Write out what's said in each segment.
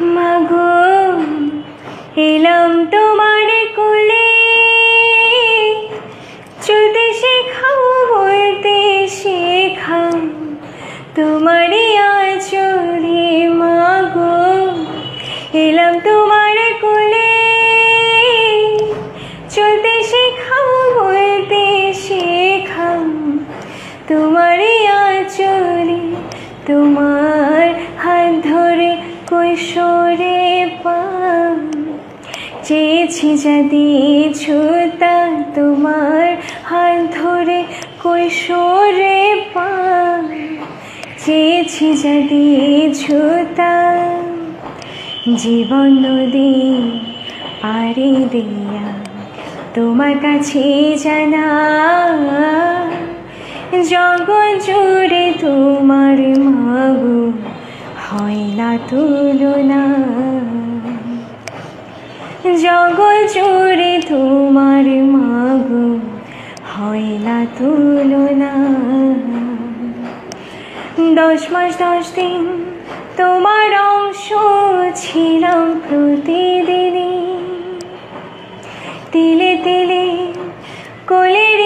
মাগো, এলাম তোমার কোলে। চলতে শেখাও বলতে শেখাও, তোমারই আচরে মাগো, এলাম তোমার কোলে। চলতে শেখাও বলতে শেখাও, তোমারই আচরে তোমার কৈশোরে পা চেয়েছি যা দিয়েছ তা তোমার হাত ধরে কৈশোরে পা চেয়েছি যা দিয়েছ তা জীবন নদী পারে দিয়া তোমার কাছে জানা। জগৎ জুড়ে তোমার মাগো হয় না তুলনা। জগৎ জুড়ে তোমার মাগো হয় না তুলনা। দশ মাস, দশ দিন তোমার অংশ ছিলাম প্রতিদিনই। তিলে তিলে কোলের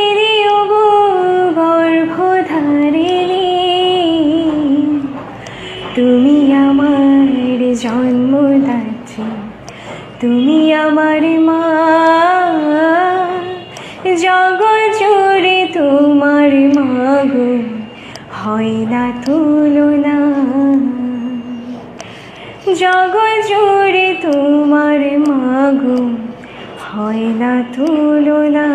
তুমি আমার জন্মদাত্রী তুমি আমার মা। জগৎ জুড়ে তোমার মাগো হয় না তুলনা। জগৎ জুড়ে তোমার মাগো হয় না তুলনা।